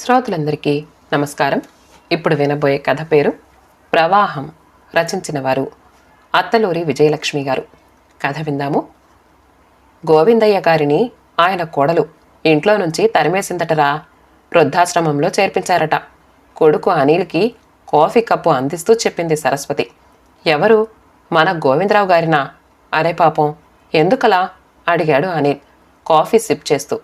శ్రోతలందరికీ నమస్కారం. ఇప్పుడు వినబోయే కథ పేరు ప్రవాహం రచించిన వారు అత్తలూరి విజయలక్ష్మి గారు. కథ విందాము. గోవిందయ్య గారిని ఆయన కోడలు ఇంట్లో నుంచి తరిమేసిందటరా? వృద్ధాశ్రమంలో చేర్పించారట. కొడుకు అనిల్కి కాఫీ కప్పు అందిస్తూ చెప్పింది సరస్వతి. ఎవరు? మన గోవిందరావు గారినా? అరే పాపం ఎందుకలా? అడిగాడు అనిల్ కాఫీ సిప్ చేస్తూ.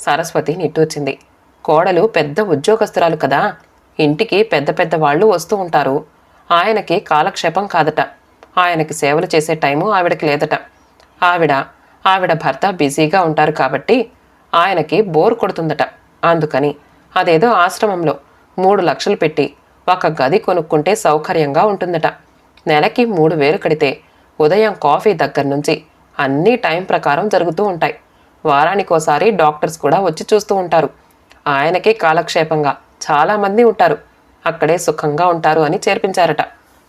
సరస్వతి నిట్టూర్చింది. కోడలు పెద్ద ఉద్యోగస్తురాలు కదా. ఇంటికి పెద్ద పెద్ద వాళ్ళు వస్తూ ఉంటారు. ఆయనకి కాలక్షేపం కాదట. ఆయనకి సేవలు చేసే టైము ఆవిడకి లేదట. ఆవిడ ఆవిడ భర్త బిజీగా ఉంటారు కాబట్టి ఆయనకి బోర్ కొడుతుందట. అందుకని అదేదో ఆశ్రమంలో మూడు లక్షలు పెట్టి ఒక గది కొనుక్కుంటే సౌకర్యంగా ఉంటుందట. నెలకి మూడు వేలు కడితే ఉదయం కాఫీ దగ్గర నుంచి అన్నీ టైం ప్రకారం జరుగుతూ ఉంటాయి. వారానికోసారి డాక్టర్స్ కూడా వచ్చి చూస్తూ ఉంటారు. ఆయనకే కాలక్షేపంగా చాలామంది ఉంటారు. అక్కడే సుఖంగా ఉంటారు అని చేర్పించారట.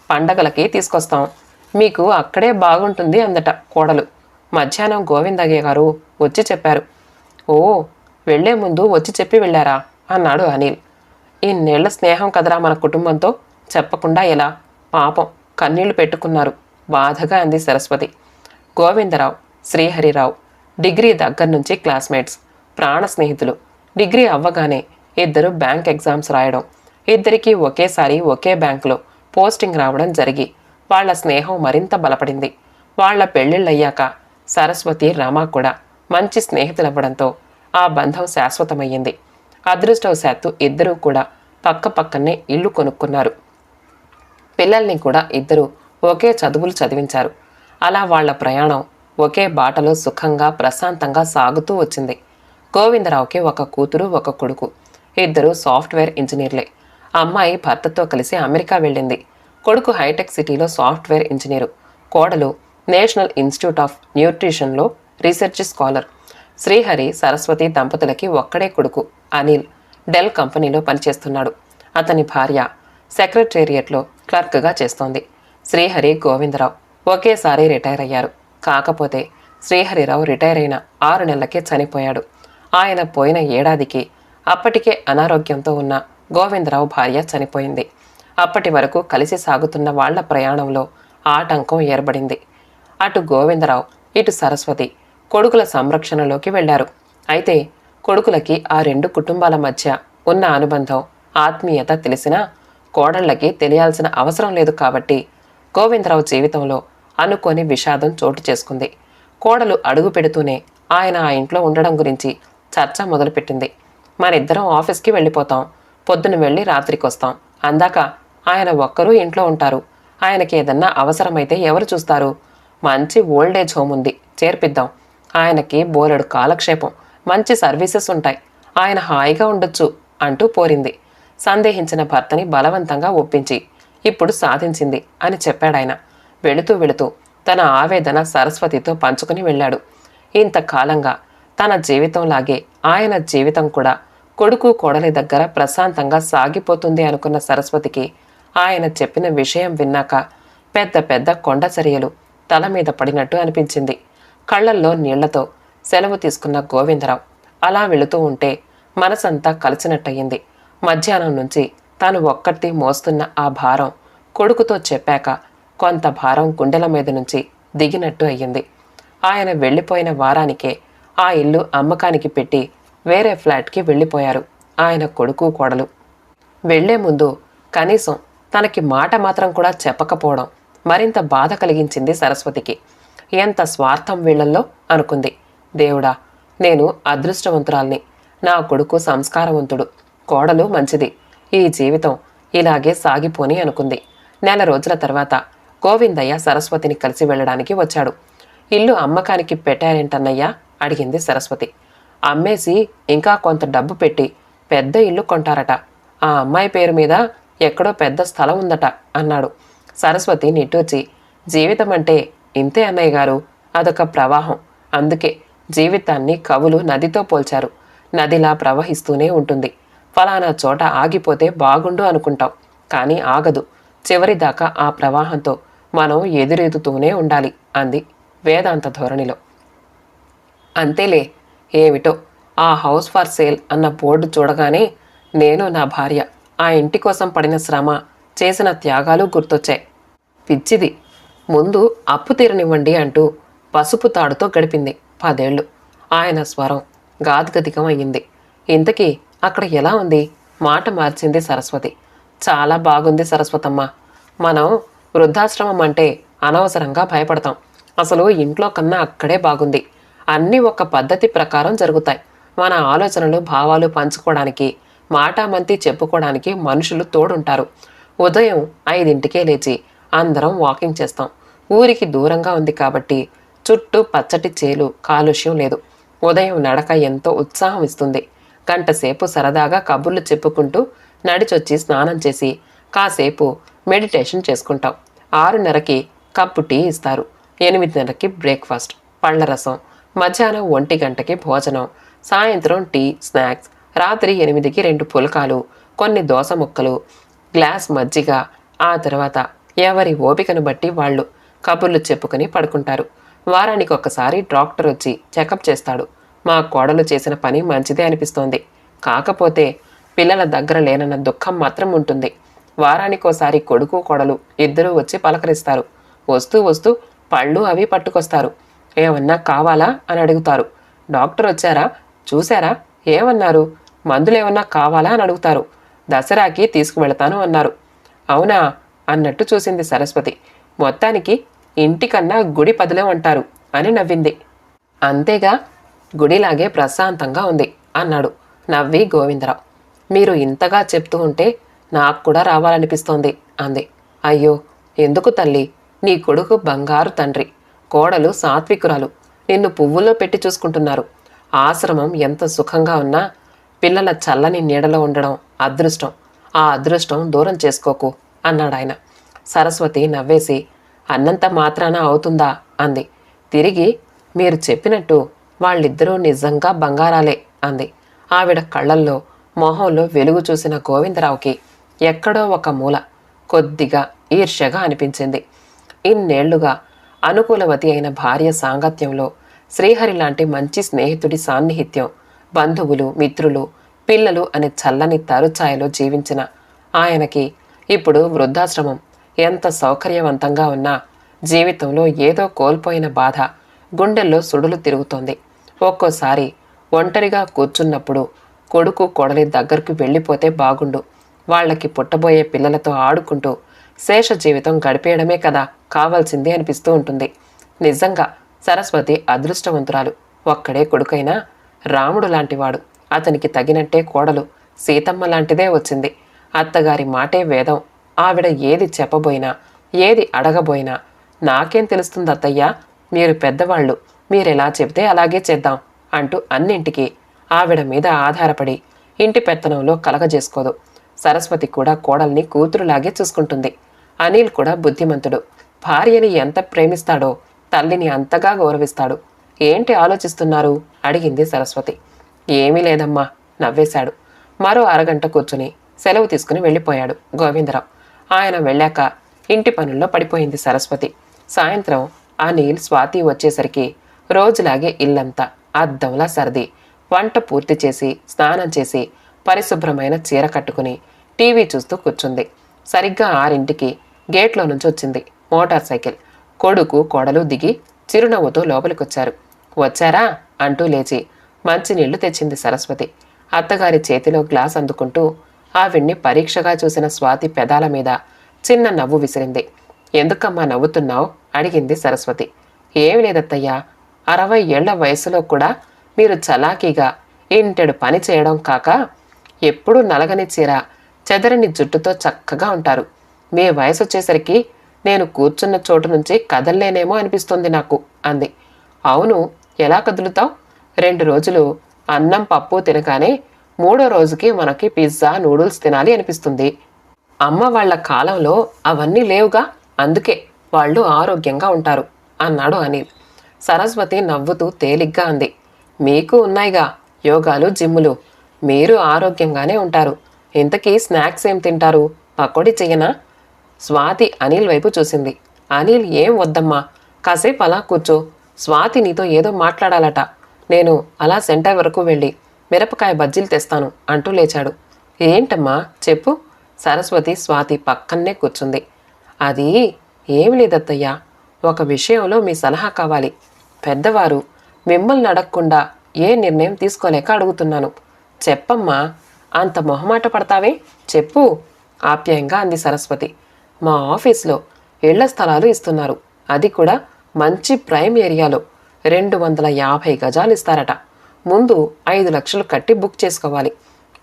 పండగలకి తీసుకొస్తాం. మీకు అక్కడే బాగుంటుంది అందట కోడలు. మధ్యాహ్నం గోవిందయ్య గారు వచ్చి చెప్పారు. ఓ వెళ్ళే ముందు వచ్చి చెప్పి వెళ్ళారా? అన్నాడు అనిల్. ఇన్నేళ్ళ స్నేహం కదరా మన కుటుంబంతో? చెప్పకుండా ఎలా? పాపం కన్నీళ్ళు పెట్టుకున్నారు. బాధగా అంది సరస్వతి. గోవిందరావు శ్రీహరిరావు డిగ్రీ దగ్గర నుంచి క్లాస్మేట్స్ ప్రాణ స్నేహితులు. డిగ్రీ అవ్వగానే ఇద్దరు బ్యాంక్ ఎగ్జామ్స్ రాయడం. ఇద్దరికీ ఒకేసారి ఒకే బ్యాంకులో పోస్టింగ్ రావడం జరిగి వాళ్ళ స్నేహం మరింత బలపడింది. వాళ్ళ పెళ్ళిళ్ళయ్యాక సరస్వతి రమ కూడా మంచి స్నేహితులవ్వడంతో ఆ బంధం శాశ్వతమయ్యింది. అదృష్టవశాత్తు ఇద్దరూ కూడా పక్క పక్కనే ఇల్లు కొనుక్కున్నారు. పిల్లల్ని కూడా ఇద్దరు ఒకే చదువులు చదివించారు. అలా వాళ్ళ ప్రయాణం ఒకే బాటలో సుఖంగా ప్రశాంతంగా సాగుతూ వచ్చింది. గోవిందరావుకి ఒక కూతురు ఒక కొడుకు. ఇద్దరు సాఫ్ట్వేర్ ఇంజనీర్లే. అమ్మాయి భర్తతో కలిసి అమెరికా వెళ్ళింది. కొడుకు హైటెక్ సిటీలో సాఫ్ట్వేర్ ఇంజనీరు. కోడలు నేషనల్ ఇన్స్టిట్యూట్ ఆఫ్ న్యూట్రిషన్లో రీసెర్చ్ స్కాలర్. శ్రీహరి సరస్వతి దంపతులకి ఒక్కడే కొడుకు అనిల్. డెల్ కంపెనీలో పనిచేస్తున్నాడు. అతని భార్య సెక్రటేరియట్లో క్లర్క్గా చేస్తోంది. శ్రీహరి గోవిందరావు ఒకేసారి రిటైర్ అయ్యారు. కాకపోతే శ్రీహరిరావు రిటైర్ అయిన ఆరు నెలలకే చనిపోయాడు. ఆయన పోయిన ఏడాదికి అప్పటికే అనారోగ్యంతో ఉన్న గోవిందరావు భార్య చనిపోయింది. అప్పటి వరకు కలిసి సాగుతున్న వాళ్ళ ప్రయాణంలో ఆటంకం ఏర్పడింది. అటు గోవిందరావు ఇటు సరస్వతి కొడుకుల సంరక్షణలోకి వెళ్ళారు అయితే కొడుకులకి ఆ రెండు కుటుంబాల మధ్య ఉన్న అనుబంధం ఆత్మీయత తెలిసినా కోడళ్ళకి తెలియాల్సిన అవసరం లేదు కాబట్టి గోవిందరావు జీవితంలో అనుకోని విషాదం చోటు చేసుకుంది. కోడలు అడుగు పెడుతూనే ఆయన ఆ ఇంట్లో ఉండడం గురించి చర్చ మొదలుపెట్టింది. మరిద్దరం ఆఫీస్కి వెళ్ళిపోతాం. పొద్దున వెళ్ళి రాత్రికి వస్తాం అందాక ఆయన ఒక్కరూ ఇంట్లో ఉంటారు. ఆయనకి ఏదన్నా అవసరమైతే ఎవరు చూస్తారు? మంచి ఓల్డేజ్ హోమ్ ఉంది. చేర్పిద్దాం. ఆయనకి బోలెడు కాలక్షేపం. మంచి సర్వీసెస్ ఉంటాయి. ఆయన హాయిగా ఉండొచ్చు అంటూ పోరింది. సందేహించిన భర్తని బలవంతంగా ఒప్పించి ఇప్పుడు సాధించింది అని చెప్పాడాయన. వెళుతూ వెళుతూ తన ఆవేదన సరస్వతితో పంచుకుని వెళ్ళాడు. ఇంతకాలంగా తన జీవితంలాగే ఆయన జీవితం కూడా కొడుకు కోడలి దగ్గర ప్రశాంతంగా సాగిపోతుంది అనుకున్న సరస్వతికి ఆయన చెప్పిన విషయం విన్నాక పెద్ద పెద్ద కొండ చర్యలు తల మీద పడినట్టు అనిపించింది. కళ్ళల్లో నీళ్ళతో సెలవు తీసుకున్న గోవిందరావు అలా వెళుతూ ఉంటే మనసంతా కలిసినట్టయింది. మధ్యాహ్నం నుంచి తాను ఒక్కటి మోస్తున్న ఆ భారం కొడుకుతో చెప్పాక కొంత భారం గుండెల మీద నుంచి దిగినట్టు అయ్యింది. ఆయన వెళ్ళిపోయిన వారానికే ఆ ఇల్లు అమ్మకానికి పెట్టి వేరే ఫ్లాట్కి వెళ్ళిపోయారు. ఆయన కొడుకు కోడలు. వెళ్ళే ముందు కనీసం తనకి మాట మాత్రం కూడా చెప్పకపోవడం మరింత బాధ కలిగించింది సరస్వతికి. ఎంత స్వార్థం వీళ్ళల్లో అనుకుంది. దేవుడా నేను అదృష్టవంతురాల్ని. నా కొడుకు సంస్కారవంతుడు. కోడలు మంచిది. ఈ జీవితం ఇలాగే సాగిపోని అనుకుంది. నెల రోజుల తర్వాత గోవిందయ్య సరస్వతిని కలిసి వెళ్ళడానికి వచ్చాడు. ఇల్లు అమ్మకానికి పెట్టారేంటన్నయ్యా? అడిగింది సరస్వతి. అమ్మేసి ఇంకా కొంత డబ్బు పెట్టి పెద్ద ఇల్లు కొంటారట. ఆ అమ్మాయి పేరు మీద ఎక్కడో పెద్ద స్థలం ఉందట అన్నాడు. సరస్వతి నిట్టూచి జీవితం అంటే ఇంతే అన్నయ్య గారు అదొక ప్రవాహం. అందుకే జీవితాన్ని కవులు నదితో పోల్చారు. నదిలా ప్రవహిస్తూనే ఉంటుంది. ఫలానా చోట ఆగిపోతే బాగుండు అనుకుంటాం. కానీ ఆగదు. చివరిదాకా ఆ ప్రవాహంతో మనం ఎదురెదుతూనే ఉండాలి అంది వేదాంత ధోరణిలో. అంతేలే ఏమిటో? ఆ హౌస్ ఫర్ సేల్ అన్న బోర్డు చూడగానే నేను నా భార్య ఆ ఇంటి కోసం పడిన శ్రమ చేసిన త్యాగాలు గుర్తొచ్చాయి. పిచ్చిది. ముందు అప్పు తీరనివ్వండి అంటూ పసుపు తాడుతో గడిపింది పదేళ్ళు. ఆయన స్వరం గాద్గదికం అయ్యింది. ఇంతకీ అక్కడ ఎలా ఉంది? మాట మార్చింది సరస్వతి. చాలా బాగుంది సరస్వతమ్మ. మనం వృద్ధాశ్రమం అంటే అనవసరంగా భయపడతాం. అసలు ఇంట్లో కన్నా అక్కడే బాగుంది. అన్నీ ఒక పద్ధతి ప్రకారం జరుగుతాయి. మన ఆలోచనలు భావాలు పంచుకోవడానికి మాటామంతి చెప్పుకోవడానికి మనుషులు తోడుంటారు. ఉదయం ఐదింటికే లేచి అందరం వాకింగ్ చేస్తాం. ఊరికి దూరంగా ఉంది కాబట్టి చుట్టూ పచ్చటి చేలు కాలుష్యం లేదు. ఉదయం నడక ఎంతో ఉత్సాహం ఇస్తుంది. గంటసేపు సరదాగా కబుర్లు చెప్పుకుంటూ నడిచొచ్చి స్నానం చేసి కాసేపు మెడిటేషన్ చేసుకుంటాం. ఆరున్నరకి కప్పు టీ ఇస్తారు. ఎనిమిదిన్నరకి బ్రేక్ఫాస్ట్. పళ్ళ రసం మధ్యాహ్నం ఒంటి గంటకి భోజనం సాయంత్రం టీ స్నాక్స్ రాత్రి ఎనిమిదికి రెండు పులకాలు కొన్ని దోస ముక్కలు గ్లాస్ మజ్జిగ ఆ తర్వాత ఎవరి ఓపికను బట్టి వాళ్ళు కబుర్లు చెప్పుకొని పడుకుంటారు. వారానికి ఒక్కసారి డాక్టర్ వచ్చి చెకప్ చేస్తాడు. మా కోడలు చేసిన పని మంచిదే అనిపిస్తోంది. కాకపోతే పిల్లల దగ్గర లేనన్న దుఃఖం మాత్రం ఉంటుంది. వారానికోసారి కొడుకు కోడలు ఇద్దరూ వచ్చి పలకరిస్తారు. వస్తూ వస్తూ పళ్ళు అవి పట్టుకొస్తారు. ఏమన్నా కావాలా అని అడుగుతారు. డాక్టర్ వచ్చారా? చూశారా? ఏమన్నారు? మందులు ఏమన్నా కావాలా అని అడుగుతారు. దసరాకి తీసుకువెళతాను అన్నారు. అవునా? అన్నట్టు చూసింది సరస్వతి. మొత్తానికి ఇంటికన్నా గుడి పదిలం అంటారు అని నవ్వింది. అంతేగా? గుడిలాగే ప్రశాంతంగా ఉంది అన్నాడు నవ్వి గోవిందరావు. మీరు ఇంతగా చెప్తూ ఉంటే నాకు కూడా రావాలనిపిస్తోంది అంది. అయ్యో! ఎందుకు తల్లి? నీ కొడుకు బంగారు తండ్రి. కోడలు సాత్వికురాలు. నిన్ను పువ్వుల్లో పెట్టి చూసుకుంటున్నారు. ఆశ్రమం ఎంత సుఖంగా ఉన్నా పిల్లల చల్లని నీడలో ఉండడం అదృష్టం. ఆ అదృష్టం దూరం చేసుకోకు అన్నాడాయన. సరస్వతి నవ్వేసి అన్నంత మాత్రాన అవుతుందా? అంది. తిరిగి మీరు చెప్పినట్టు వాళ్ళిద్దరూ నిజంగా బంగారాలే అంది. ఆవిడ కళ్ళల్లో మొహంలో వెలుగు చూసిన గోవిందరావుకి ఎక్కడో ఒక మూల కొద్దిగా ఈర్ష్యగా అనిపించింది. ఇన్నేళ్ళుగా అనుకూలవతి అయిన భార్య సాంగత్యంలో శ్రీహరి లాంటి మంచి స్నేహితుడి సాన్నిహిత్యం బంధువులు మిత్రులు పిల్లలు అనే చల్లని తరుఛాయలో జీవించిన ఆయనకి ఇప్పుడు వృద్ధాశ్రమం. ఎంత సౌకర్యవంతంగా ఉన్నా జీవితంలో ఏదో కోల్పోయిన బాధ గుండెల్లో సుడులు తిరుగుతోంది. ఒక్కోసారి ఒంటరిగా కూర్చున్నప్పుడు కొడుకు కొడలి దగ్గరకు వెళ్ళిపోతే బాగుండు. వాళ్ళకి పుట్టబోయే పిల్లలతో ఆడుకుంటూ శేష జీవితం గడిపేయడమే కదా కావాల్సింది అనిపిస్తూ ఉంటుంది. నిజంగా సరస్వతి అదృష్టవంతురాలు. ఒక్కడే కొడుకైనా రాముడు లాంటివాడు. అతనికి తగినట్టే కోడలు. సీతమ్మ లాంటిదే వచ్చింది. అత్తగారి మాటే వేదం. ఆవిడ ఏది చెప్పబోయినా ఏది అడగబోయినా నాకేం తెలుస్తుంది అత్తయ్య? మీరు పెద్దవాళ్ళు. మీరెలా చెబితే అలాగే చేద్దాం అంటూ అన్నింటికి ఆవిడ మీద ఆధారపడి ఇంటి పెత్తనంలో కలగజేసుకోదు. సరస్వతి కూడా కోడల్ని కూతురులాగే చూసుకుంటుంది. అనిల్ కూడా బుద్ధిమంతుడు. భార్యని ఎంత ప్రేమిస్తాడో తల్లిని అంతగా గౌరవిస్తాడు. ఏంటి ఆలోచిస్తున్నారు? అడిగింది సరస్వతి. ఏమీ లేదమ్మా నవ్వేశాడు. మరో అరగంట కూర్చుని సెలవు తీసుకుని వెళ్ళిపోయాడు గోవిందరావు. ఆయన వెళ్ళాక ఇంటి పనుల్లో పడిపోయింది సరస్వతి. సాయంత్రం అనిల్ స్వాతి వచ్చేసరికి రోజులాగే ఇల్లంతా అద్దంలా సర్ది వంట పూర్తి చేసి స్నానం చేసి పరిశుభ్రమైన చీర కట్టుకుని టీవీ చూస్తూ కూర్చుంది. సరిగ్గా ఆరింటికి గేట్లో నుంచి వచ్చింది మోటార్ సైకిల్. కొడుకు కోడలు దిగి చిరునవ్వుతో లోపలికొచ్చారు. వచ్చారా? అంటూ లేచి మంచినీళ్ళు తెచ్చింది సరస్వతి. అత్తగారి చేతిలో గ్లాస్ అందుకుంటూ ఆవిడ్ని పరీక్షగా చూసిన స్వాతి పెదాల మీద చిన్న నవ్వు విసిరింది. ఎందుకమ్మా నవ్వుతున్నావు? అడిగింది సరస్వతి. ఏమి లేదత్తయ్యా అరవై ఏళ్ళ వయసులో కూడా మీరు చలాకీగా ఇంటెడు పని చేయడం కాక ఎప్పుడూ నలగని చీర చెదరని జుట్టుతో చక్కగా ఉంటారు. మీ వయసు వచ్చేసరికి నేను కూర్చున్న చోటు నుంచి కదల్లేనేమో అనిపిస్తుంది నాకు అంది. అవును ఎలా కదులుతావు? రెండు రోజులు అన్నం పప్పు తినగానే మూడో రోజుకి మనకి పిజ్జా నూడిల్స్ తినాలి అనిపిస్తుంది. అమ్మ వాళ్ళ కాలంలో అవన్నీ లేవుగా అందుకే వాళ్ళు ఆరోగ్యంగా ఉంటారు అన్నాడు అనిల్. సరస్వతి నవ్వుతూ తేలిగ్గా అంది. మీకు ఉన్నాయిగా యోగాలు జిమ్ములు. మీరు ఆరోగ్యంగానే ఉంటారు. ఇంతకీ స్నాక్స్ ఏం తింటారు? పకోడీ చెయ్యనా? స్వాతి అనిల్ వైపు చూసింది. అనిల్ ఏం వద్దమ్మా? కాసేపు అలా కూర్చో. స్వాతి నీతో ఏదో మాట్లాడాలట. నేను అలా సెంటర్ వరకు వెళ్ళి మిరపకాయ బజ్జీలు తెస్తాను అంటూ లేచాడు. ఏంటమ్మా? చెప్పు. సరస్వతి స్వాతి పక్కనే కూర్చుంది. అది ఏమి లేదత్తయ్యా. ఒక విషయంలో మీ సలహా కావాలి. పెద్దవారు మిమ్మల్ని అడగకుండా ఏ నిర్ణయం తీసుకోలేక అడుగుతున్నాను. చెప్పమ్మా. అంత మొహమాట పడతావే? చెప్పు. ఆప్యాయంగా అంది సరస్వతి. మా ఆఫీస్లో ఇళ్ళ స్థలాలు ఇస్తున్నారు. అది కూడా మంచి ప్రైమ్ ఏరియాలో. రెండు వందల యాభై గజాలు ఇస్తారట. ముందు ఐదు లక్షలు కట్టి బుక్ చేసుకోవాలి.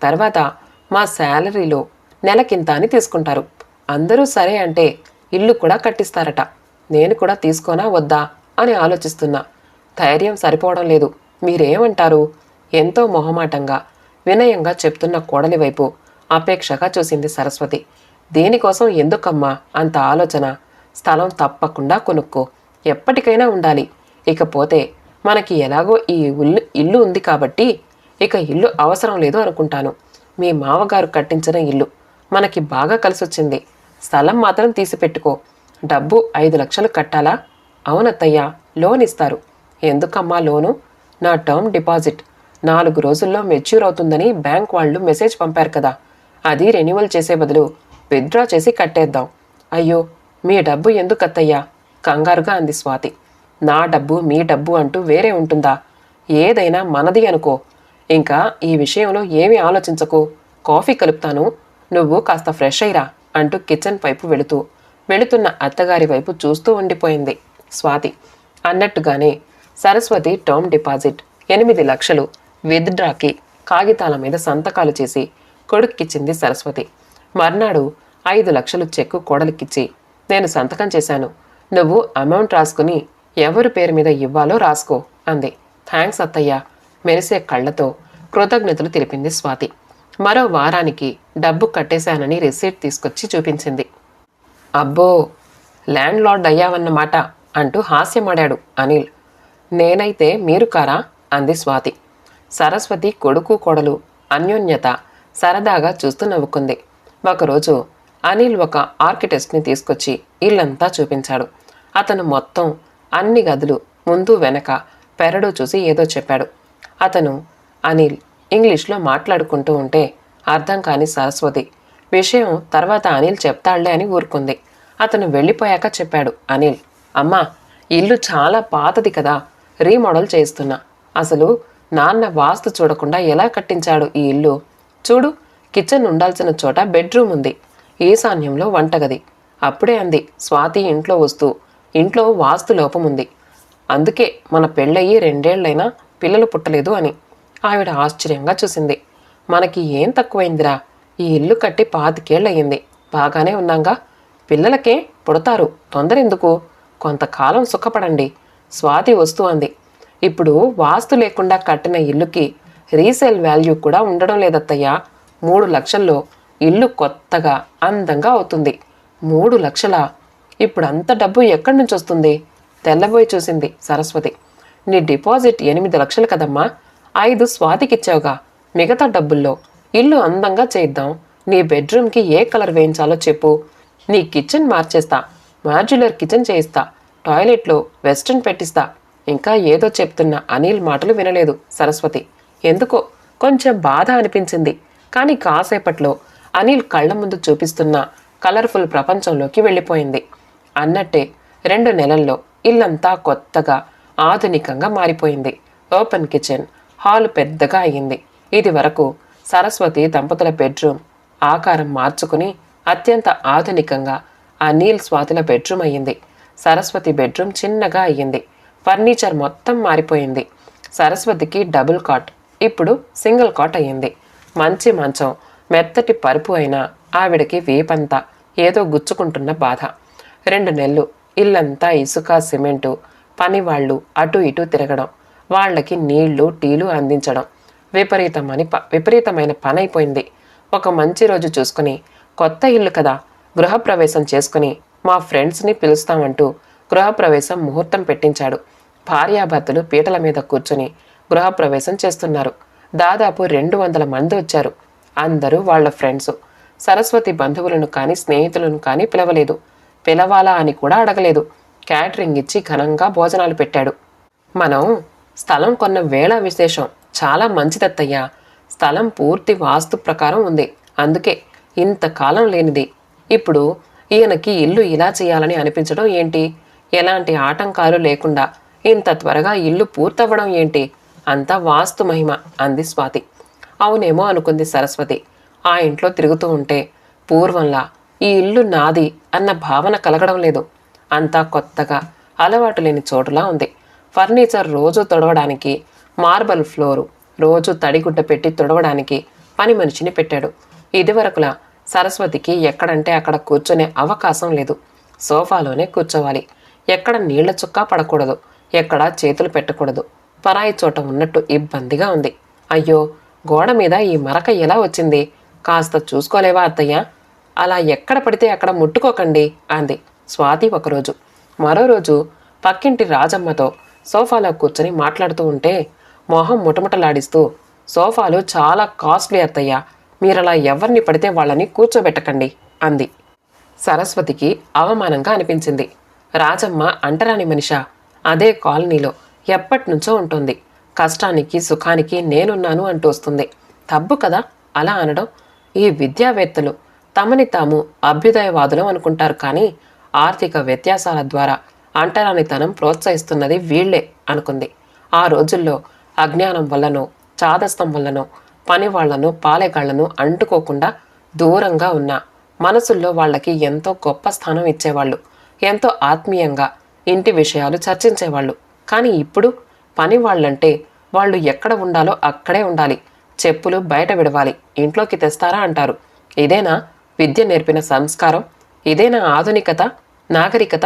తర్వాత మా శాలరీలో నెలకింత అని తీసుకుంటారు. అందరూ సరే అంటే ఇల్లు కూడా కట్టిస్తారట. నేను కూడా తీసుకోనా వద్దా అని ఆలోచిస్తున్నా. ధైర్యం సరిపోవడం లేదు. మీరేమంటారు? ఎంతో మొహమాటంగా వినయంగా చెప్తున్న కోడలి వైపు అపేక్షగా చూసింది సరస్వతి. దేనికోసం ఎందుకమ్మా అంత ఆలోచన? స్థలం తప్పకుండా కొనుక్కో. ఎప్పటికైనా ఉండాలి. ఇకపోతే మనకి ఎలాగో ఈ ఇల్లు ఇల్లు ఉంది కాబట్టి ఇక ఇల్లు అవసరం లేదు అనుకుంటాను. మీ మావగారు కట్టించిన ఇల్లు మనకి బాగా కలిసొచ్చింది. స్థలం మాత్రం తీసిపెట్టుకో. డబ్బు ఐదు లక్షలు కట్టాలా? అవునత్తయ్యా లోన్ ఇస్తారు. ఎందుకమ్మా లోను? నా టర్మ్ డిపాజిట్ నాలుగు రోజుల్లో మెచ్యూర్ అవుతుందని బ్యాంక్ వాళ్ళు మెసేజ్ పంపారు కదా. అది రెన్యువల్ చేసే బదులు విత్డ్రా చేసి కట్టేద్దాం. అయ్యో మీ డబ్బు ఎందుకు అత్తయ్యా? కంగారుగా అంది స్వాతి. నా డబ్బు మీ డబ్బు అంటూ వేరే ఉంటుందా? ఏదైనా మనది అనుకో. ఇంకా ఈ విషయంలో ఏమీ ఆలోచించకు. కాఫీ కలుపుతాను. నువ్వు కాస్త ఫ్రెష్ అయ్యిరా అంటూ కిచెన్ వైపు వెళుతూ వెళుతున్న అత్తగారి వైపు చూస్తూ ఉండిపోయింది స్వాతి. అన్నట్టుగానే సరస్వతి టర్మ్ డిపాజిట్ ఎనిమిది లక్షలు విత్డ్రాకి కాగితాల మీద సంతకాలు చేసి కొడుక్కిచ్చింది సరస్వతి. మర్నాడు ఐదు లక్షలు చెక్కు కోడలికిచ్చి నేను సంతకం చేశాను. నువ్వు అమౌంట్ రాసుకుని ఎవరి పేరు మీద ఇవ్వాలో రాసుకో అంది. థ్యాంక్స్ అత్తయ్య మెరిసే కళ్ళతో కృతజ్ఞతలు తెలిపింది స్వాతి. మరో వారానికి డబ్బు కట్టేశానని రిసీట్ తీసుకొచ్చి చూపించింది. అబ్బో ల్యాండ్ లార్డ్ అయ్యావన్నమాట అంటూ హాస్యమాడాడు అనిల్. నేనైతే మీరు కారా అంది స్వాతి. సరస్వతి కొడుకు కోడలు అన్యోన్యత సరదాగా చూస్తూ నవ్వుకుంది. ఒకరోజు అనిల్ ఒక ఆర్కిటెక్ట్ని తీసుకొచ్చి ఇల్లంతా చూపించాడు. అతను మొత్తం అన్ని గదులు ముందు వెనక పెరడు చూసి ఏదో చెప్పాడు. అతను అనిల్ ఇంగ్లీష్లో మాట్లాడుకుంటూ ఉంటే అర్థం కాని సరస్వతి. విషయం తర్వాత అనిల్ చెప్తాళ్ళే అని ఊరుకుంది. అతను వెళ్ళిపోయాక చెప్పాడు అనిల్ అమ్మా ఇల్లు చాలా పాతది కదా రీమోడల్ చేస్తున్నా. అసలు నాన్న వాస్తు చూడకుండా ఎలా కట్టించాడు ఈ ఇల్లు? చూడు కిచెన్ ఉండాల్సిన చోట బెడ్రూమ్ ఉంది. ఈశాన్యంలో వంటగది. అప్పుడే అంది స్వాతి ఇంట్లో వస్తూ ఇంట్లో వాస్తు లోపం ఉంది. అందుకే మన పెళ్ళయి రెండేళ్ళైనా పిల్లలు పుట్టలేదు అని. ఆవిడ ఆశ్చర్యంగా చూసింది. మనకి ఏం తక్కువైందిరా? ఈ ఇల్లు కట్టి పాతికేళ్ళయ్యింది. బాగానే ఉన్నాంగా? పిల్లలకే పుడతారు. తొందర ఎందుకు కొంతకాలం సుఖపడండి. స్వాతి వస్తూ అంది. ఇప్పుడు వాస్తు లేకుండా కట్టిన ఇల్లుకి రీసేల్ వాల్యూ కూడా ఉండడం లేదత్తయ్యా. మూడు లక్షల్లో ఇల్లు కొత్తగా అందంగా అవుతుంది. మూడు లక్షల. ఇప్పుడు అంత డబ్బు ఎక్కడి నుంచి వస్తుంది? తెల్లబోయి చూసింది సరస్వతి. నీ డిపాజిట్ ఎనిమిది లక్షలు కదమ్మా. ఐదు స్వాతికిచ్చావుగా. మిగతా డబ్బుల్లో ఇల్లు అందంగా చేద్దాం నీ బెడ్రూమ్కి ఏ కలర్ వేయించాలో చెప్పు. నీ కిచెన్ మార్చేస్తా. మాడ్యులర్ కిచెన్ చేయిస్తా. టాయిలెట్లో వెస్ట్రన్ పెట్టిస్తా. ఇంకా ఏదో చెప్తున్న అనిల్ మాటలు వినలేదు సరస్వతి. ఎందుకో కొంచెం బాధ అనిపించింది. కానీ కాసేపట్లో అనిల్ కళ్ళ ముందు చూపిస్తున్న కలర్ఫుల్ ప్రపంచంలోకి వెళ్ళిపోయింది. అన్నట్టే రెండు నెలల్లో ఇల్లంతా కొత్తగా ఆధునికంగా మారిపోయింది. ఓపెన్ కిచెన్ హాల్ పెద్దగా అయ్యింది. ఇది వరకు సరస్వతి దంపతుల బెడ్రూమ్ ఆకారం మార్చుకుని అత్యంత ఆధునికంగా అనిల్ స్వాతుల బెడ్రూమ్ అయ్యింది. సరస్వతి బెడ్రూమ్ చిన్నగా అయ్యింది. ఫర్నిచర్ మొత్తం మారిపోయింది. సరస్వతికి డబుల్ కాట్ ఇప్పుడు సింగిల్ కాట్ అయ్యింది. మంచి మంచం మెత్తటి పరుపు అయినా ఆవిడకి వేపంతా ఏదో గుచ్చుకుంటున్న బాధ. రెండు నెలలు ఇల్లంతా ఇసుక సిమెంటు పనివాళ్ళు అటు ఇటు తిరగడం వాళ్ళకి నీళ్ళు టీలు అందించడం. విపరీతమని ప విపరీతమైన పని అయిపోయింది ఒక మంచి రోజు చూసుకుని కొత్త ఇల్లు కదా గృహప్రవేశం చేసుకుని మా ఫ్రెండ్స్ని పిలుస్తామంటూ గృహప్రవేశం ముహూర్తం పెట్టించాడు. భార్యాభర్తలు పీటల మీద కూర్చుని గృహప్రవేశం చేస్తున్నారు. దాదాపు రెండు వందల మంది వచ్చారు. అందరూ వాళ్ళ ఫ్రెండ్స్. సరస్వతి బంధువులను కానీ స్నేహితులను కానీ పిలవలేదు. పిలవాలా అని కూడా అడగలేదు. క్యాటరింగ్ ఇచ్చి ఘనంగా భోజనాలు పెట్టాడు. మనం స్థలం కొన్న వేళ విశేషం. చాలా మంచిదత్తయ్యా స్థలం పూర్తి వాస్తు ప్రకారం ఉంది. అందుకే ఇంతకాలం లేనిది. ఇప్పుడు ఈయనకి ఇల్లు ఇలా చేయాలని అనిపించడం ఏంటి? ఎలాంటి ఆటంకాలు లేకుండా ఇంత త్వరగా ఇల్లు పూర్తవ్వడం ఏంటి? అంతా వాస్తు మహిమ అంది స్వాతి. అవునేమో అనుకుంది సరస్వతి. ఆ ఇంట్లో తిరుగుతూ ఉంటే పూర్వంలా ఈ ఇల్లు నాది అన్న భావన కలగడం లేదు. అంతా కొత్తగా అలవాటు లేని చోటులా ఉంది. ఫర్నిచర్ రోజు తొడవడానికి మార్బల్ ఫ్లోరు రోజు తడిగుడ్డ పెట్టి తుడవడానికి పని మనిషిని పెట్టాడు. ఇదివరకులా సరస్వతికి ఎక్కడంటే అక్కడ కూర్చునే అవకాశం లేదు. సోఫాలోనే కూర్చోవాలి. ఎక్కడ నీళ్ళ చుక్క పడకూడదు. ఎక్కడ చేతులు పెట్టకూడదు. పరాయి చోట ఉన్నట్టు ఇబ్బందిగా ఉంది. అయ్యో గోడ మీద ఈ మరక ఎలా వచ్చింది? కాస్త చూసుకోలేవా అత్తయ్య? అలా ఎక్కడ పడితే అక్కడ ముట్టుకోకండి అంది స్వాతి ఒకరోజు. మరో రోజు పక్కింటి రాజమ్మతో సోఫాలో కూర్చొని మాట్లాడుతూ ఉంటే మొహం ముటముటలాడిస్తూ సోఫాలు చాలా కాస్ట్లీ అత్తయ్య మీరలా ఎవరిని పడితే వాళ్ళని కూర్చోబెట్టకండి అంది. సరస్వతికి అవమానంగా అనిపించింది. రాజమ్మ అంటరాని మనిషా అదే కాలనీలో ఎప్పటినుంచో ఉంటుంది. కష్టానికి సుఖానికి నేనున్నాను అంటూ వస్తుంది. తప్పు కదా? అలా అనడం ఈ విద్యావేత్తలు తమని తాము అభ్యుదయవాదులం అనుకుంటారు కానీ ఆర్థిక వ్యత్యాసాల ద్వారా అంటరానితనం ప్రోత్సహిస్తున్నది వీళ్ళే అనుకుంది. ఆ రోజుల్లో అజ్ఞానం వల్లనో చాదస్తం వల్లనో పని వాళ్ళను పాలెగాళ్ళను అంటుకోకుండా దూరంగా ఉన్న మనసుల్లో వాళ్ళకి ఎంతో గొప్ప స్థానం ఇచ్చేవాళ్ళు ఎంతో ఆత్మీయంగా ఇంటి విషయాలు చర్చించేవాళ్ళు. కానీ ఇప్పుడు పని వాళ్ళంటే వాళ్ళు ఎక్కడ ఉండాలో అక్కడే ఉండాలి. చెప్పులు బయట విడవాలి. ఇంట్లోకి తెస్తారా అంటారు. ఇదేనా విద్య నేర్పిన సంస్కారం? ఇదేనా ఆధునికత నాగరికత?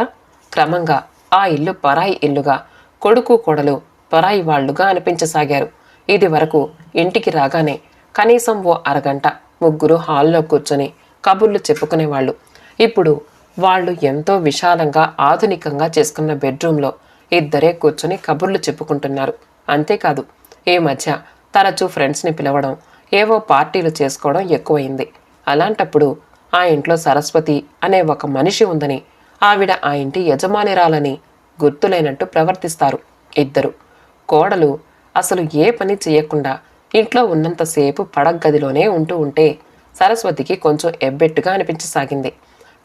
క్రమంగా ఆ ఇల్లు పరాయి ఇల్లుగా కొడుకు కొడలు పరాయి వాళ్ళుగా అనిపించసాగారు. ఇది వరకు ఇంటికి రాగానే కనీసం ఓ అరగంట ముగ్గురు హాల్లో కూర్చొని కబుర్లు చెప్పుకునేవాళ్ళు. ఇప్పుడు వాళ్ళు ఎంతో విశాలంగా ఆధునికంగా చేసుకున్న బెడ్రూమ్లో ఇద్దరే కూర్చొని కబుర్లు చెప్పుకుంటున్నారు. అంతేకాదు ఈ మధ్య తరచూ ఫ్రెండ్స్ని పిలవడం ఏవో పార్టీలు చేసుకోవడం ఎక్కువైంది. అలాంటప్పుడు ఆ ఇంట్లో సరస్వతి అనే ఒక మనిషి ఉందని ఆవిడ ఆ ఇంటి యజమానిరాలని గుర్తులేనట్టు ప్రవర్తిస్తారు ఇద్దరు. కోడలు అసలు ఏ పని చేయకుండా ఇంట్లో ఉన్నంతసేపు పడగదిలోనే ఉంటూ ఉంటే సరస్వతికి కొంచెం ఎబ్బెట్టుగా అనిపించసాగింది.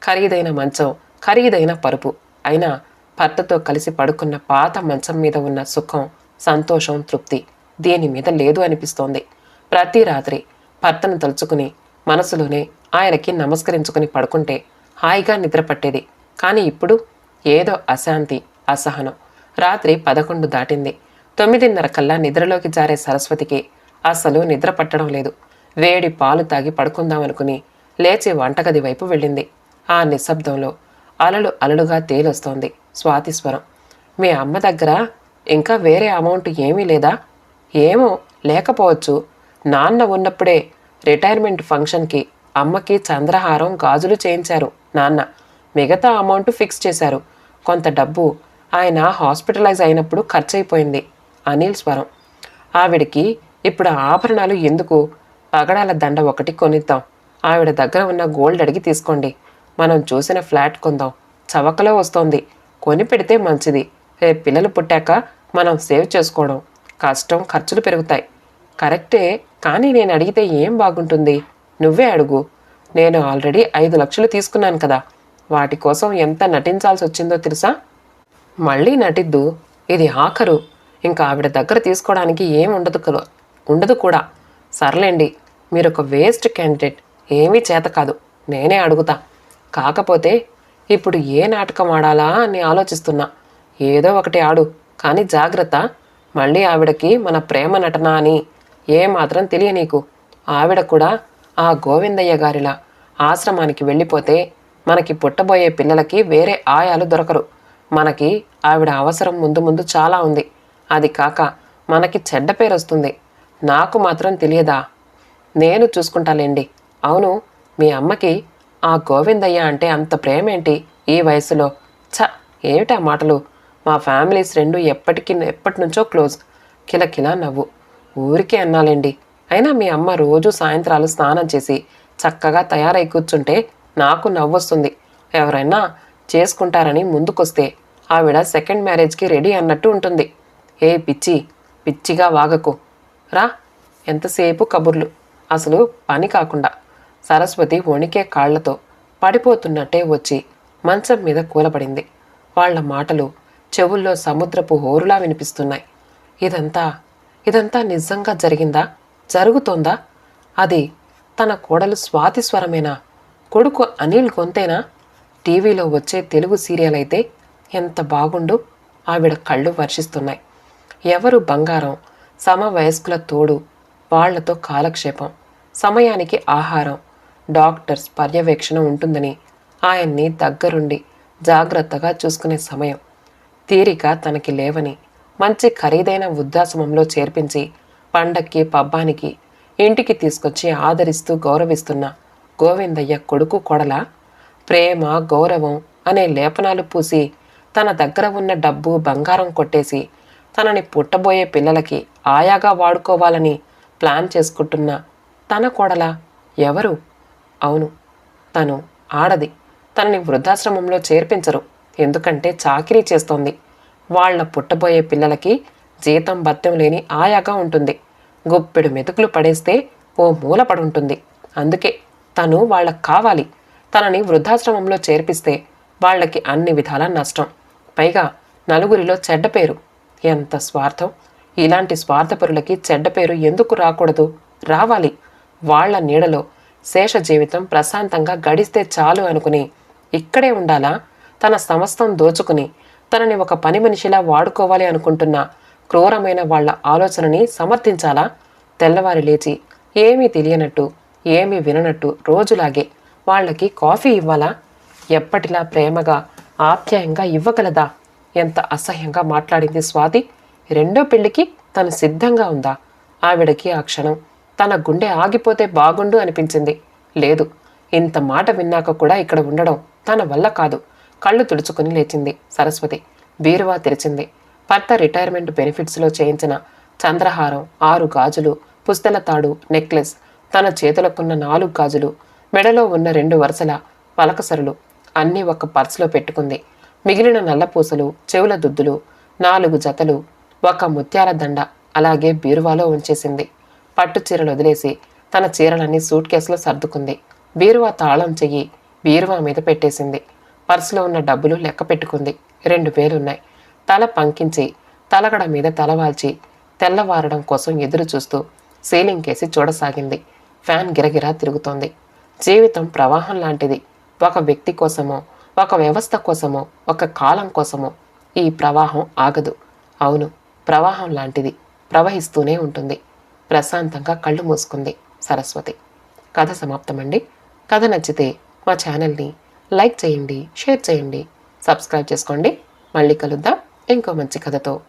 ఖరీదైన మంచం ఖరీదైన పరుపు అయినా భర్తతో కలిసి పడుకున్న పాత మంచం మీద ఉన్న సుఖం సంతోషం తృప్తి దేని మీద లేదు అనిపిస్తోంది. ప్రతి రాత్రి భర్తను తలుచుకుని మనసులోనే ఆయనకి నమస్కరించుకుని పడుకుంటే హాయిగా నిద్ర పట్టేది. కానీ ఇప్పుడు ఏదో అశాంతి అసహనం. రాత్రి పదకొండు దాటింది. తొమ్మిదిన్నర కల్లా నిద్రలోకి జారే సరస్వతికి అస్సలు నిద్ర పట్టడం లేదు. వేడి పాలు తాగి పడుకుందామనుకుని లేచి వంటగది వైపు వెళ్ళింది. ఆ నిశ్శబ్దంలో అలలు అలలుగా తేలొస్తోంది. స్వాతి స్వరం. మీ అమ్మ దగ్గర ఇంకా వేరే అమౌంట్ ఏమీ లేదా? ఏమో లేకపోవచ్చు. నాన్న ఉన్నప్పుడే రిటైర్మెంట్ ఫంక్షన్కి అమ్మకి చంద్రహారం గాజులు చేయించారు నాన్న. మిగతా అమౌంట్ ఫిక్స్ చేశారు. కొంత డబ్బు ఆయన హాస్పిటలైజ్ అయినప్పుడు ఖర్చయిపోయింది అనిల్ స్వరం. ఆవిడికి ఇప్పుడు ఆభరణాలు ఎందుకు? పగడాల దండ ఒకటి కొనిద్దాం. ఆవిడ దగ్గర ఉన్న గోల్డ్ అడిగి తీసుకోండి. మనం చూసిన ఫ్లాట్ కొందాం. చవకలో వస్తోంది. కొని పెడితే మంచిది. రేపు పిల్లలు పుట్టాక మనం సేవ్ చేసుకోవడం. కష్టం ఖర్చులు పెరుగుతాయి. కరెక్టే కానీ నేను అడిగితే ఏం బాగుంటుంది? నువ్వే అడుగు. నేను ఆల్రెడీ ఐదు లక్షలు తీసుకున్నాను కదా. వాటి కోసం ఎంత నటించాల్సి వచ్చిందో తెలుసా? మళ్ళీ నటిద్దు. ఇది ఆఖరు. ఇంకా ఆవిడ దగ్గర తీసుకోవడానికి ఏం ఉండదు కదా ఉండదు కూడా. సర్లేండి మీరు ఒక వేస్ట్ క్యాండిడేట్. ఏమీ చేత కాదు. నేనే అడుగుతా. కాకపోతే ఇప్పుడు ఏ నాటకం ఆడాలా అని ఆలోచిస్తున్నా. ఏదో ఒకటి ఆడు. కానీ జాగ్రత్త. మళ్ళీ ఆవిడకి మన ప్రేమ నటన అని. ఏ మాత్రం ఆవిడ కూడా ఆ గోవిందయ్య గారిలా. ఆశ్రమానికి వెళ్ళిపోతే మనకి పుట్టబోయే పిల్లలకి వేరే ఆయాలు దొరకరు. మనకి ఆవిడ అవసరం ముందు ముందు చాలా ఉంది. అది కాక మనకి చెడ్డ పేరు వస్తుంది. నాకు మాత్రం తెలియదా? నేను చూసుకుంటాలేండి. అవును మీ అమ్మకి ఆ గోవిందయ్య అంటే అంత ప్రేమేంటి ఈ వయసులో? ఛ! ఏమిటా మాటలు? మా ఫ్యామిలీస్ రెండు ఎప్పటికి ఎప్పటి నుంచో క్లోజ్ కిలకిలా నవ్వు. ఊరికే అన్నాలేండి. అయినా మీ అమ్మ రోజు సాయంత్రాలు స్నానం చేసి చక్కగా తయారై కూర్చుంటే నాకు నవ్వొస్తుంది. ఎవరైనా చేసుకుంటారని ముందుకొస్తే ఆవిడ సెకండ్ మ్యారేజ్కి రెడీ అన్నట్టు ఉంటుంది. ఏ పిచ్చి పిచ్చిగా వాగకు. రా ఎంతసేపు కబుర్లు? అసలు పని కాకుండా. సరస్వతి వణికే కాళ్ళతో పడిపోతున్నట్టే వచ్చి మంచం మీద కూలబడింది. వాళ్ళ మాటలు చెవుల్లో సముద్రపు హోరులా వినిపిస్తున్నాయి. ఇదంతా ఇదంతా నిజంగా జరిగిందా? జరుగుతోందా? అది తన కోడలు స్వాతి స్వరమేనా? కొడుకు అనిల్ గొంతేనా? టీవీలో వచ్చే తెలుగు సీరియల్ అయితే ఎంత బాగుండు? ఆవిడ కళ్ళు వర్షిస్తున్నాయి. ఎవరు బంగారం? సమవయస్కుల తోడు వాళ్ళతో కాలక్షేపం. సమయానికి ఆహారం. డాక్టర్స్ పర్యవేక్షణ ఉంటుందని ఆయన్ని దగ్గరుండి జాగ్రత్తగా చూసుకునే సమయం. తీరిక తనకి లేవని మంచి ఖరీదైన వృద్ధాశ్రమంలో చేర్పించి పండక్కి పబ్బానికి ఇంటికి తీసుకొచ్చి ఆదరిస్తూ గౌరవిస్తున్న గోవిందయ్య కొడుకు కొడల ప్రేమ గౌరవం అనే లేపనాలు పూసి తన దగ్గర ఉన్న డబ్బు బంగారం కొట్టేసి తనని పుట్టబోయే పిల్లలకి ఆయాగా వాడుకోవాలని ప్లాన్ చేసుకుంటున్న తన కొడల ఎవరు? అవును తను ఆడది. తనని వృద్ధాశ్రమంలో చేర్పించరు. ఎందుకంటే చాకిరీ చేస్తోంది. వాళ్ళ పుట్టబోయే పిల్లలకి జీతం భత్యం లేని ఆయాగా ఉంటుంది. గుప్పెడు మెతుకులు పడేస్తే ఓ మూల పడుంటుంది. అందుకే తను వాళ్ళకు కావాలి. తనని వృద్ధాశ్రమంలో చేర్పిస్తే వాళ్ళకి అన్ని విధాల నష్టం. పైగా నలుగురిలో చెడ్డ పేరు. ఎంత స్వార్థం! ఇలాంటి స్వార్థపరులకి చెడ్డ పేరు ఎందుకు రాకూడదు? రావాలి. వాళ్ళ నీడలో శేష జీవితం ప్రశాంతంగా గడిస్తే చాలు అనుకుని ఇక్కడే ఉండాలా? తన సమస్తం దోచుకుని తనని ఒక పని మనిషిలా వాడుకోవాలి అనుకుంటున్న క్రూరమైన వాళ్ళ ఆలోచనని సమర్థించాలా? తెల్లవారి లేచి ఏమీ తెలియనట్టు ఏమీ విననట్టు రోజులాగే వాళ్ళకి కాఫీ ఇవ్వాలా? ఎప్పటిలా ప్రేమగా ఆప్యాయంగా ఇవ్వగలదా? ఎంత అసహ్యంగా మాట్లాడింది స్వాతి. రెండో పెళ్ళికి తను సిద్ధంగా ఉందా? ఆవిడకి ఆ క్షణం తన గుండె ఆగిపోతే బాగుండు అనిపించింది. లేదు ఇంత మాట విన్నాక కూడా ఇక్కడ ఉండడం తన వల్ల కాదు. కళ్ళు తుడుచుకుని లేచింది సరస్వతి. బీరువా తెరిచింది. భర్త రిటైర్మెంట్ బెనిఫిట్స్లో చేయించిన చంద్రహారం ఆరు గాజులు పుస్తల తాడు నెక్లెస్ తన చేతులకున్న నాలుగు గాజులు మెడలో ఉన్న రెండు వరుసల పలకసరులు అన్నీ ఒక పర్సులో పెట్టుకుంది. మిగిలిన నల్లపూసలు చెవుల దుద్దులు నాలుగు జతలు ఒక ముత్యాల దండ అలాగే బీరువాలో ఉంచేసింది. పట్టు చీరలు వదిలేసి తన చీరలన్నీ సూట్ కేసులో సర్దుకుంది. బీరువా తాళం చెయ్యి బీరువా మీద పెట్టేసింది. పర్సులో ఉన్న డబ్బులు లెక్క పెట్టుకుంది. రెండు వేలున్నాయి తల పంకించి తలగడ మీద తలవాల్చి తెల్లవారడం కోసం ఎదురు చూస్తూ సీలింగ్ కేసి చూడసాగింది. ఫ్యాన్ గిరగిరా తిరుగుతోంది. జీవితం ప్రవాహం లాంటిది. ఒక వ్యక్తి కోసమో ఒక వ్యవస్థ కోసమో ఒక కాలం కోసమో ఈ ప్రవాహం ఆగదు. అవును ప్రవాహం లాంటిది. ప్రవహిస్తూనే ఉంటుంది. ప్రశాంతంగా కళ్ళు మూసుకుంది సరస్వతి. కథ సమాప్తమండి. కథ నచ్చితే మా ఛానల్ని లైక్ చేయండి షేర్ చేయండి సబ్స్క్రైబ్ చేసుకోండి. మళ్ళీ కలుద్దాం ఇంకో మంచి కథతో.